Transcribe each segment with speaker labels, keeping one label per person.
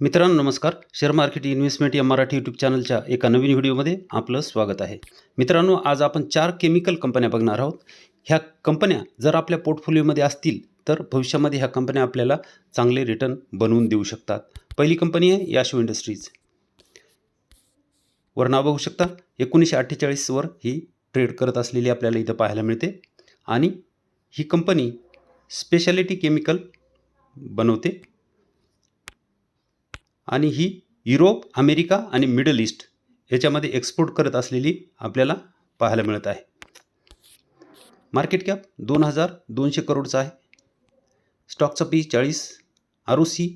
Speaker 1: मित्रांनो नमस्कार. Share market investment या मराठी यूट्यूब चॅनलच्या एका नवीन व्हिडिओमध्ये आपलं स्वागत आहे. मित्रांनो आज आपण चार केमिकल कंपन्या बघणार आहोत. ह्या कंपन्या जर आपल्या पोर्टफोलिओमध्ये असतील तर भविष्यामध्ये ह्या कंपन्या आपल्याला चांगले रिटर्न बनवून देऊ शकतात. पहिली कंपनी आहे याशो इंडस्ट्रीज. वर नाव बघू शकता. एकोणीसशे अठ्ठेचाळीसवर ही ट्रेड करत असलेली आपल्याला इथं पाहायला मिळते. आणि ही कंपनी स्पेशालिटी केमिकल बनवते. आणि ही युरोप अमेरिका आणि मिडल ईस्ट याच्यामध्ये एक्सपोर्ट करत असलेली आपल्याला पाहायला मिळत आहे. मार्केट कॅप दोन हजार दोनशे करोडचा आहे. स्टॉकचा पी चाळीस आर ओ सी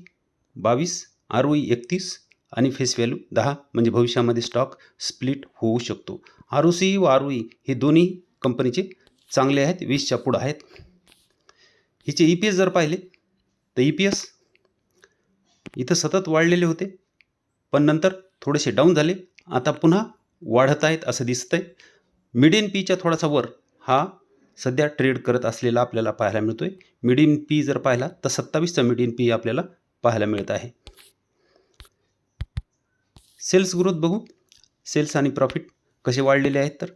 Speaker 1: बावीस आर ओ ई एकतीस आणि फेस व्हॅल्यू दहा. म्हणजे भविष्यामध्ये स्टॉक स्प्लिट होऊ शकतो. आर ओ सी व आर ओ ई हे दोन्ही कंपनीचे चांगले आहेत वीसच्या पुढं आहेत. हिचे ई पी एस जर पाहिले तर ई पी एस इथं सतत वाढलेले होते. पण नंतर थोडेसे डाऊन झाले. आता पुन्हा वाढत आहेत असं दिसतं आहे मिडियन पीच्या थोडासा वर हा सध्या ट्रेड करत असलेला आपल्याला पाहायला मिळतो आहे मिडियन पी जर पाहिला तर सत्तावीसचा मिडियन पी आपल्याला पाहायला मिळत आहे. सेल्स ग्रोथ बघू. सेल्स आणि प्रॉफिट कसे वाढलेले आहेत तर?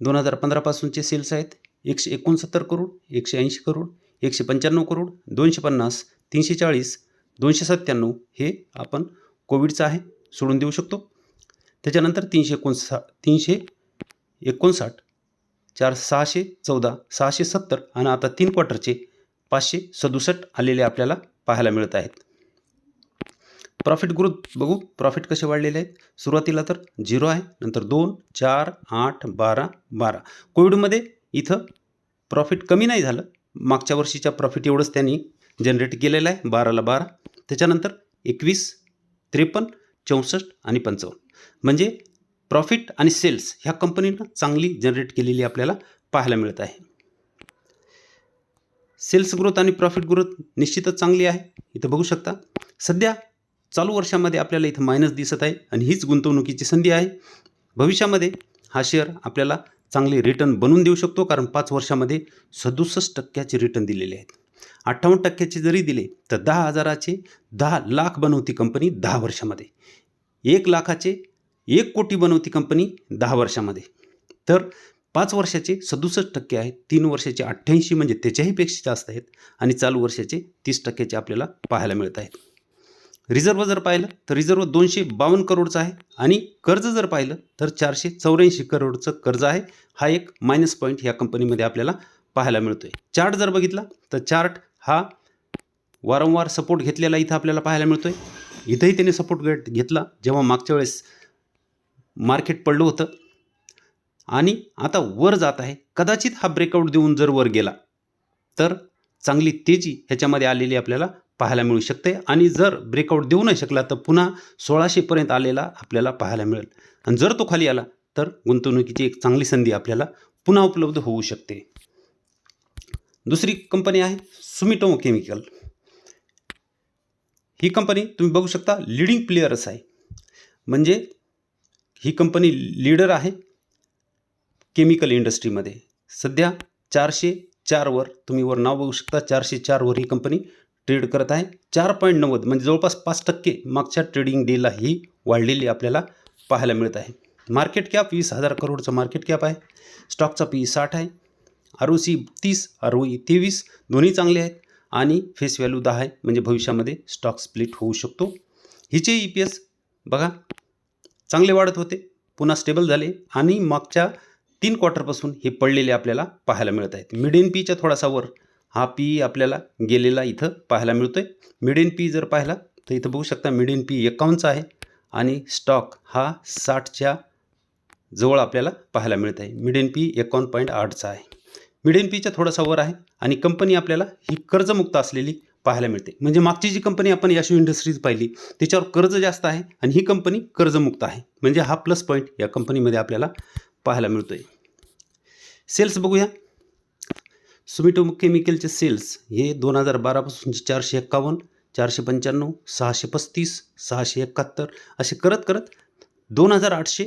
Speaker 1: दोन हजार पंधरापासूनचे सेल्स आहेत. एकशे एकोणसत्तर करोड एकशे ऐंशी करोड एकशे पंच्याण्णव करोड दोनशे पन्नास तीनशे चाळीस दोनशे सत्त्याण्णव हे आपण कोविडचं आहे सोडून देऊ शकतो. त्याच्यानंतर तीनशे एकोणसा तीनशे एकोणसाठ चार सहाशे चौदा सहाशे सत्तर आणि आता तीन क्वार्टरचे पाचशे सदुसष्ट आलेले आपल्याला पाहायला मिळत आहेत. प्रॉफिट ग्रोथ बघू प्रॉफिट कसे वाढलेले आहेत? सुरुवातीला तर झिरो आहे नंतर दोन चार आठ बारा बारा. कोविडमध्ये इथं प्रॉफिट कमी नाही झालं. मागच्या वर्षीच्या प्रॉफिट एवढंच त्यांनी जनरेट केलेलं आहे बाराला बारा. त्याच्यानंतर एकवीस त्रेपन्न चौसष्ट आणि पंचावन्न. म्हणजे प्रॉफिट आणि सेल्स ह्या कंपनीनं चांगली जनरेट केलेली आपल्याला पाहायला मिळत आहे. सेल्स ग्रोथ आणि प्रॉफिट ग्रोथ निश्चितच चांगली आहे. इथं बघू शकता. सध्या चालू वर्षामध्ये आपल्याला इथं मायनस दिसत आहे आणि हीच गुंतवणुकीची संधी आहे. भविष्यामध्ये हा शेअर आपल्याला चांगले रिटर्न बनवून देऊ शकतो. कारण पाच वर्षामध्ये सदुसष्ट टक्क्याचे रिटर्न दिलेले आहेत अठ्ठावन्न टक्क्याचे जरी दिले तर दहा हजाराचे दहा लाख बनवती कंपनी दहा वर्षामध्ये. एक लाखाचे एक कोटी बनवती कंपनी दहा वर्षामध्ये. तर पाच वर्षाचे सदुसष्ट टक्के आहेत तीन वर्षाचे अठ्ठ्याऐंशी म्हणजे त्याच्याहीपेक्षा जास्त आहेत आणि चालू वर्षाचे तीस टक्क्याचे आपल्याला पाहायला मिळत आहेत. रिझर्व जर पाहिलं तर रिझर्व दोनशे बावन्न करोडचं आहे आणि कर्ज जर पाहिलं तर चारशे चौऱ्याऐंशी करोडचं कर्ज आहे. हा एक मायनस पॉईंट या कंपनीमध्ये आपल्याला पाहायला मिळतो आहे चार्ट जर बघितला तर चार्ट हा वारंवार सपोर्ट घेतलेला इथं आपल्याला पाहायला मिळतो आहे इथंही त्याने सपोर्ट घेत घेतला. जेव्हा मागच्या वेळेस मार्केट पडलं होतं. आणि आता वर जात आहे. कदाचित हा ब्रेकआउट देऊन जर वर गेला तर चांगली तेजी ह्याच्यामध्ये आलेली आपल्याला पाहायला मिळू शकते. आणि जर ब्रेकआउट देऊ नाही शकला तर पुन्हा सोळाशेपर्यंत आलेला आपल्याला पाहायला मिळेल. आणि जर तो खाली आला तर गुंतवणुकीची एक चांगली संधी आपल्याला पुन्हा उपलब्ध होऊ शकते. दुसरी कंपनी आहे सुमिटोमो केमिकल ही कंपनी तुम्ही बघू शकता लिडिंग प्लेयरच आहे. म्हणजे ही कंपनी लीडर आहे केमिकल इंडस्ट्रीमध्ये सध्या चारशे चारवर तुम्ही वर नाव बघू शकता चारशे चारवर ही कंपनी ट्रेड करत आहे. चार पॉईंट नव्वद म्हणजे जवळपास पाच टक्के मागच्या ट्रेडिंग डेला ही वाढलेली आपल्याला पाहायला मिळत आहे. मार्केट कॅप वीस हजार करोडचं मार्केट कॅप आहे. स्टॉकचा पी साठ आहे. आर ओ सी तीस आर ओ ई तेवीस दोन्ही चांगले आहेत आणि फेस व्हॅल्यू दहा आहे म्हणजे भविष्यामध्ये स्टॉक स्प्लिट होऊ शकतो. हिचे ई पी एस बघा चांगले वाढत होते पुन्हा स्टेबल झाले आणि मागच्या तीन क्वार्टरपासून हे पडलेले आपल्याला पाहायला मिळत आहेत. मिडियन पीच्या थोडासा वर हा पी आपल्याला गेलेला इथं पाहायला मिळतो आहे मिडियन पी जर पाहिला तर इथं बघू शकता मिडियन पी एकावन्नचा आहे आणि स्टॉक हा साठच्या जवळ आपल्याला पाहायला मिळत आहे. मिडियन पी एकावन्न पॉईंट आठचा आहे. मिडियम पीच्या थोडासा वर आहे आणि कंपनी आपल्याला ही कर्जमुक्त असलेली पाहायला मिळते. म्हणजे मागची जी कंपनी आपण याशू इंडस्ट्रीज पाहिली त्याच्यावर कर्ज जास्त आहे आणि ही कंपनी कर्जमुक्त आहे. म्हणजे हा प्लस पॉईंट या कंपनीमध्ये आपल्याला पाहायला मिळतो आहे सेल्स बघूया. सुमिटो केमिकलचे सेल्स हे दोन हजार बारापासूनचे चारशे एक्कावन्न चारशे पंच्याण्णव सहाशे पस्तीस सहाशे एकाहत्तर असे करत करत दोन हजार आठशे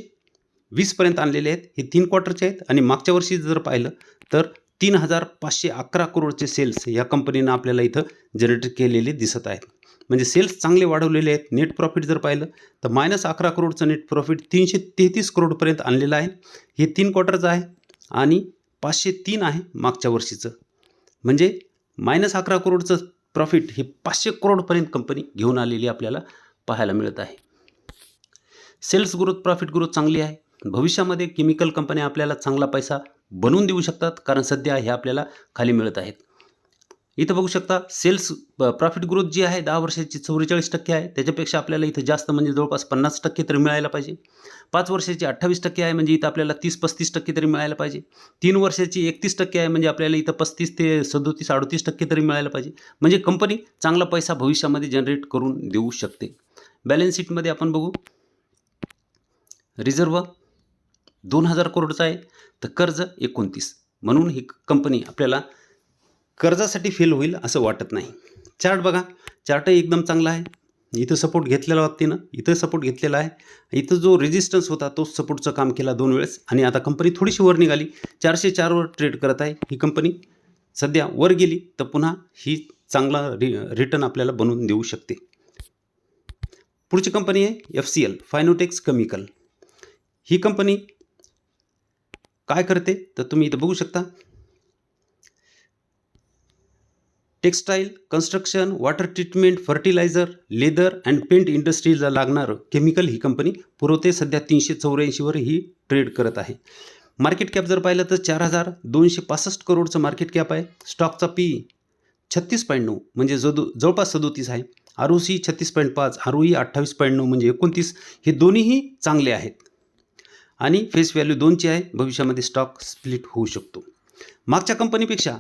Speaker 1: वीसपर्यंत आणलेले आहेत. हे तीन क्वार्टरचे आहेत आणि मागच्या वर्षी जर पाहिलं तर तीन हजार पाचशे अकरा करोडचे सेल्स या कंपनीनं आपल्याला इथं जनरेट केलेले दिसत आहेत. म्हणजे सेल्स चांगले वाढवलेले आहेत. नेट प्रॉफिट जर पाहिलं तर मायनस अकरा करोडचं नेट प्रॉफिट तीनशे तेहतीस करोडपर्यंत आणलेलं आहे. हे तीन क्वार्टरचं आहे आणि पाचशे तीन आहे मागच्या वर्षीचं. म्हणजे मायनस अकरा करोडचं प्रॉफिट हे पाचशे करोडपर्यंत कंपनी घेऊन आलेली आपल्याला पाहायला मिळत आहे. सेल्स ग्रोथ प्रॉफिट ग्रोथ चांगली आहे. भविष्यामध्ये केमिकल कंपन्या आपल्याला चांगला पैसा बनवून देऊ शकतात कारण सध्या हे आपल्याला खाली मिळत आहेत. इथं बघू शकता सेल्स प्रॉफिट ग्रोथ जी आहे दहा वर्षाची चौवेचाळीस टक्के आहे. त्याच्यापेक्षा आपल्याला इथं जास्त म्हणजे जवळपास पन्नास टक्के तरी मिळायला पाहिजे. पाच वर्षाची अठ्ठावीस टक्के आहे म्हणजे इथं आपल्याला तीस पस्तीस टक्के तरी मिळायला पाहिजे. तीन वर्षाची एकतीस टक्के आहे म्हणजे आपल्याला इथं पस्तीस ते सदोतीस अडतीस टक्के तरी मिळायला पाहिजे. म्हणजे कंपनी चांगला पैसा भविष्यामध्ये जनरेट करून देऊ शकते. बॅलन्स शीटमध्ये आपण बघू. रिझर्व दोन हजार करोडचा आहे तर कर्ज एकोणतीस. म्हणून ही कंपनी आपल्याला कर्जासाठी फेल होईल असं वाटत नाही. चार्ट बघा. चार्टही एकदम चांगला आहे. इथं सपोर्ट घेतलेला होता तिनं इथं सपोर्ट घेतलेला आहे. इथं जो रेजिस्टन्स होता तो सपोर्टचं काम केला दोन वेळेस. आणि आता कंपनी थोडीशी वर निघाली. चारशे चारवर ट्रेड करत आहे ही कंपनी सध्या वर गेली तर पुन्हा ही चांगला रि रिटर्न आपल्याला बनवून देऊ शकते. पुढची कंपनी आहे F C L Finotex chemical ही कंपनी काय करते? तर तुम्ही इथं बघू शकता. Textile construction water treatment fertiliser leather and paint इंडस्ट्रीला लागणारं केमिकल ही कंपनी पुरवते. सध्या तीनशे चौऱ्याऐंशीवर ही ट्रेड करत आहे. मार्केट कॅप जर पाहिलं तर चार हजार दोनशे पासष्ट करोडचं मार्केट कॅप आहे. स्टॉकचा पी छत्तीस पॉईंट नऊ म्हणजे जदू जवळपास सदोतीस आहे. आर ओ सी छत्तीस पॉईंट पाच आर ओ ई अठ्ठावीस पॉईंट नऊ म्हणजे एकोणतीस हे दोन्हीही चांगले आहेत. आणि फेस व्हॅल्यू दोनची आहे. भविष्यामध्ये स्टॉक स्प्लिट होऊ शकतो. मागच्या कंपनीपेक्षा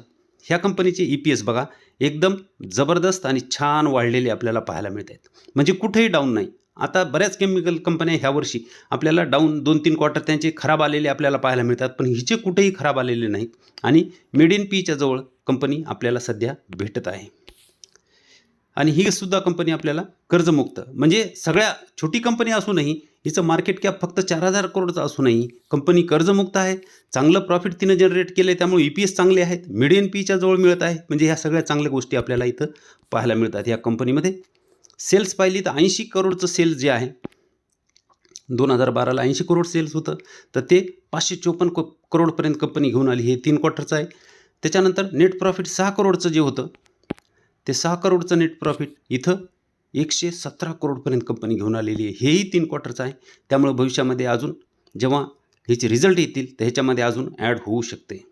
Speaker 1: ह्या कंपनीचे ई पी एस बघा एकदम जबरदस्त आणि छान वाढलेले आपल्याला पाहायला मिळत आहेत म्हणजे कुठेही डाऊन नाही. आता बऱ्याच केमिकल कंपन्या ह्या वर्षी आपल्याला डाऊन दोन तीन क्वार्टर त्यांचे खराब आलेले आपल्याला पाहायला मिळतात पण हिचे कुठेही खराब आलेले नाहीत. आणि मेड इन पीच्या जवळ कंपनी आपल्याला सध्या भेटत आहे. आणि ही सुद्धा कंपनी आपल्याला कर्जमुक्त. म्हणजे सगळ्या छोटी कंपनी असूनही हिचं मार्केट कॅप फक्त चार हजार करोडचं असूनही कंपनी कर्जमुक्त आहे. चांगलं प्रॉफिट तिनं जनरेट केलं आहे त्यामुळे ई पी एस चांगले आहेत. मिडियन पीच्या जवळ मिळत आहे. म्हणजे ह्या सगळ्या चांगल्या गोष्टी आपल्याला इथं पाहायला मिळतात या कंपनीमध्ये सेल्स पाहिली तर ऐंशी करोडचं सेल्स जे आहे दोन हजार बाराला ऐंशी करोड सेल्स होतं. तर ते पाचशे चोपन्न को करोडपर्यंत कंपनी घेऊन आली. हे तीन क्वार्टरचं आहे. त्याच्यानंतर नेट प्रॉफिट सहा करोडचं जे होतं ते सहा करोडचं नेट प्रॉफिट इथं एकशे सतरा करोडपर्यंत कंपनी घेऊन आलेली आहे. हेही तीन क्वार्टरचं आहे. त्यामुळे भविष्यामध्ये अजून जेव्हा ह्याचे रिझल्ट येतील तर ह्याच्यामध्ये अजून ॲड होऊ शकते.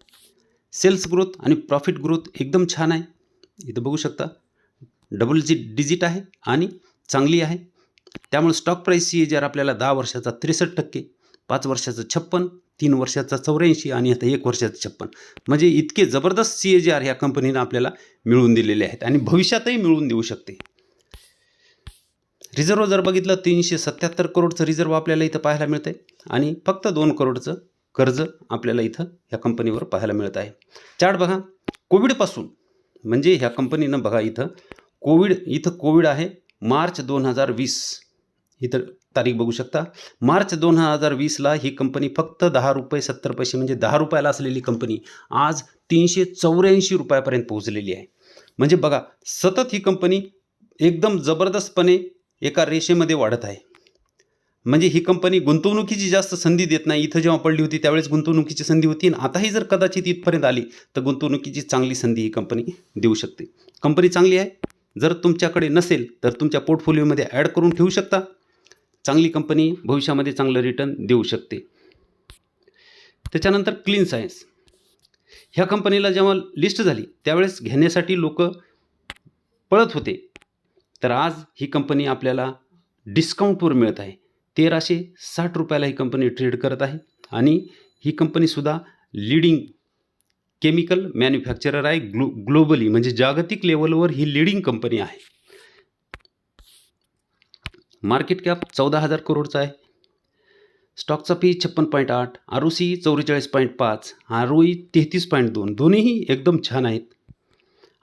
Speaker 1: सेल्स ग्रोथ आणि प्रॉफिट ग्रोथ एकदम छान आहे. इथं बघू शकता डबल जी डिजिट आहे आणि चांगली आहे. त्यामुळे स्टॉक प्राईस सी जर आपल्याला दहा वर्षाचा त्रेसष्ट टक्के पाच वर्षाचं छप्पन तीन वर्षाचा चौऱ्याऐंशी आणि आता एक वर्षाचं छप्पन. म्हणजे इतके जबरदस्त सी ए जी आर ह्या कंपनीनं आपल्याला मिळवून दिलेले आहेत आणि भविष्यातही मिळवून देऊ शकते. रिझर्व जर बघितलं तीनशे सत्याहत्तर करोडचं रिझर्व आपल्याला इथं पाहायला मिळतं आहे आणि फक्त दोन करोडचं कर्ज आपल्याला इथं ह्या कंपनीवर पाहायला मिळत आहे. चार्ट बघा कोविडपासून म्हणजे ह्या कंपनीनं बघा इथं कोविड इथं कोविड आहे मार्च दोन हजार वीस. इथं तारीख बघू शकता. मार्च दोन हजार वीसला ही कंपनी फक्त दहा रुपये सत्तर पैसे म्हणजे दहा रुपयाला असलेली कंपनी आज तीनशे चौऱ्याऐंशी रुपयापर्यंत पोहोचलेली आहे. म्हणजे बघा सतत ही कंपनी एकदम जबरदस्तपणे एका रेषेमध्ये वाढत आहे. म्हणजे ही कंपनी गुंतवणुकीची जास्त संधी देत नाही. इथं जेव्हा पडली होती त्यावेळेस गुंतवणुकीची संधी होती. आणि आताही जर कदाचित इथपर्यंत आली तर गुंतवणुकीची चांगली संधी ही कंपनी देऊ शकते. कंपनी चांगली आहे. जर तुमच्याकडे नसेल तर तुमच्या पोर्टफोलिओमध्ये ॲड करून ठेवू शकता. चांगली कंपनी भविष्यामध्ये चांगलं रिटर्न देऊ शकते. त्याच्यानंतर क्लीन सायन्स ह्या कंपनीला जेव्हा लिस्ट झाली त्यावेळेस घेण्यासाठी लोक पळत होते. तर आज ही कंपनी आपल्याला डिस्काउंटवर मिळत आहे. तेराशे साठ रुपयाला ही कंपनी ट्रेड करत आहे आणि ही कंपनीसुद्धा लिडिंग केमिकल मॅन्युफॅक्चरर आहे ग्लो ग्लोबली म्हणजे जागतिक लेवलवर ही लिडिंग कंपनी आहे. मार्केट कॅप चौदा हजार करोडचा आहे. स्टॉकचा पी छप्पन पॉईंट आठ आर ओ सी चौवेचाळीस पॉईंट पाच आर ओ ई तेहतीस पॉईंट दोन दोन्हीही एकदम छान आहेत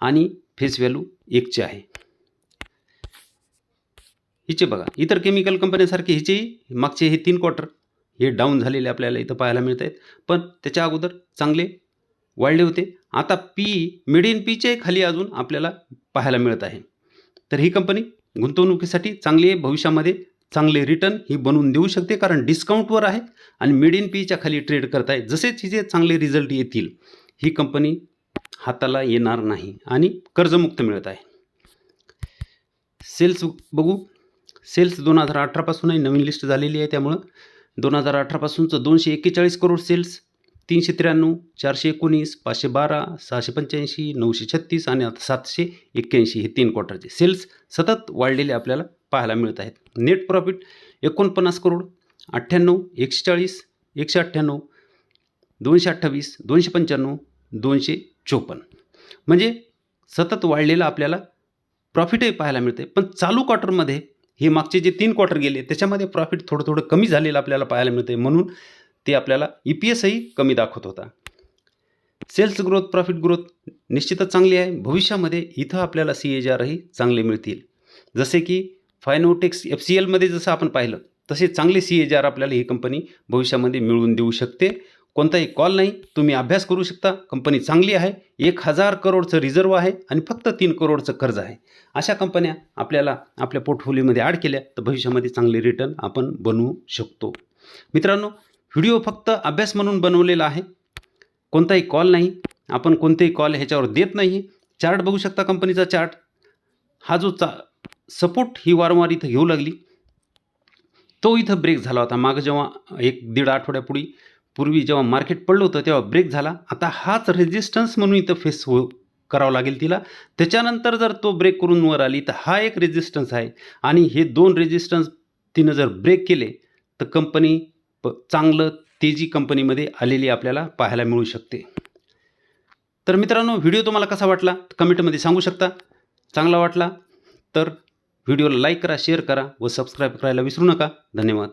Speaker 1: आणि फेस व्हॅल्यू एकचे आहे. हिचे बघा इतर केमिकल कंपन्यांसारखी हिचेही मागचे हे तीन क्वार्टर हे डाऊन झालेले आपल्याला इथं पाहायला मिळत आहेत पण त्याच्या अगोदर चांगले वाढले होते. आता पी मिड इन पीचे खाली अजून आपल्याला पाहायला मिळत आहे. तर ही कंपनी गुंतवणुकीसाठी चांगली भविष्यामध्ये चांगले रिटर्न ही बनवून देऊ शकते कारण डिस्काउंटवर आहे आणि मिड इन पीच्या खाली ट्रेड करताय. जसेच हिचे चांगले रिझल्ट येतील ही कंपनी हाताला येणार नाही आणि कर्जमुक्त मिळत आहे. सेल्स बघू. सेल्स दोन हजार अठरापासूनही नवीन लिस्ट झालेली आहे. त्यामुळं दोन हजार अठरापासूनचं दोनशे एक्केचाळीस करोड सेल्स तीनशे त्र्याण्णव चारशे एकोणीस पाचशे बारा सहाशे पंच्याऐंशी नऊशे छत्तीस आणि आता सातशे एक्क्याऐंशी हे तीन क्वार्टरचे सेल्स सतत वाढलेले आपल्याला पाहायला मिळत आहेत. नेट प्रॉफिट एकोणपन्नास करोड अठ्ठ्याण्णव एकशे चाळीस एकशे अठ्ठ्याण्णव दोनशे अठ्ठावीस दोनशे पंच्याण्णव दोनशे चोपन्न. म्हणजे सतत वाढलेलं आपल्याला प्रॉफिटही पाहायला मिळते पण चालू क्वार्टरमध्ये हे मागचे जे तीन क्वार्टर गेले त्याच्यामध्ये प्रॉफिट थोडं थोडं कमी झालेलं आपल्याला पाहायला मिळते म्हणून ते आपल्याला ई पी एसही कमी दाखवत होता. सेल्स ग्रोथ प्रॉफिट ग्रोथ निश्चितच चांगली आहे. भविष्यामध्ये इथं आपल्याला सी एच आरही चांगले मिळतील. जसे की फायनोटेक्स एफ सी एलमध्ये जसं आपण पाहिलं तसे चांगले सी एज आर आपल्याला ही कंपनी भविष्यामध्ये मिळवून देऊ शकते. कोणताही कॉल नाही तुम्ही अभ्यास करू शकता. कंपनी चांगली आहे एक हजार करोडचं रिझर्व आहे आणि फक्त तीन करोडचं कर्ज आहे. अशा कंपन्या आपल्याला आपल्या पोर्टफोलिओमध्ये ॲड केल्या तर भविष्यामध्ये चांगले रिटर्न आपण बनवू शकतो. मित्रांनो व्हिडिओ फक्त अभ्यास म्हणून बनवलेला आहे. कोणताही कॉल नाही. आपण कोणतेही कॉल ह्याच्यावर देत नाही. चार्ट बघू शकता कंपनीचा चार्ट. हा जो चा सपोर्ट ही वारंवार इथं घेऊ लागली. तो इथं ब्रेक झाला होता. मागं जेव्हा एक दीड आठवड्यापूर्वी पूर्वी जेव्हा मार्केट पडलं होतं तेव्हा ब्रेक झाला. आता हाच रेजिस्टन्स म्हणून इथं फेस हो करावं लागेल तिला. त्याच्यानंतर जर तो ब्रेक करून वर आली तर हा एक रेजिस्टन्स आहे. आणि हे दोन रेजिस्टन्स तिनं जर ब्रेक केले तर कंपनी प चांगलं तेजी कंपनीमध्ये आलेली आपल्याला पाहायला मिळू शकते. तर मित्रांनो व्हिडिओ तुम्हाला कसा वाटला? कमेंटमध्ये सांगू शकता. चांगला वाटला तर व्हिडिओला लाईक करा शेअर करा व सबस्क्राईब करायला विसरू नका. धन्यवाद.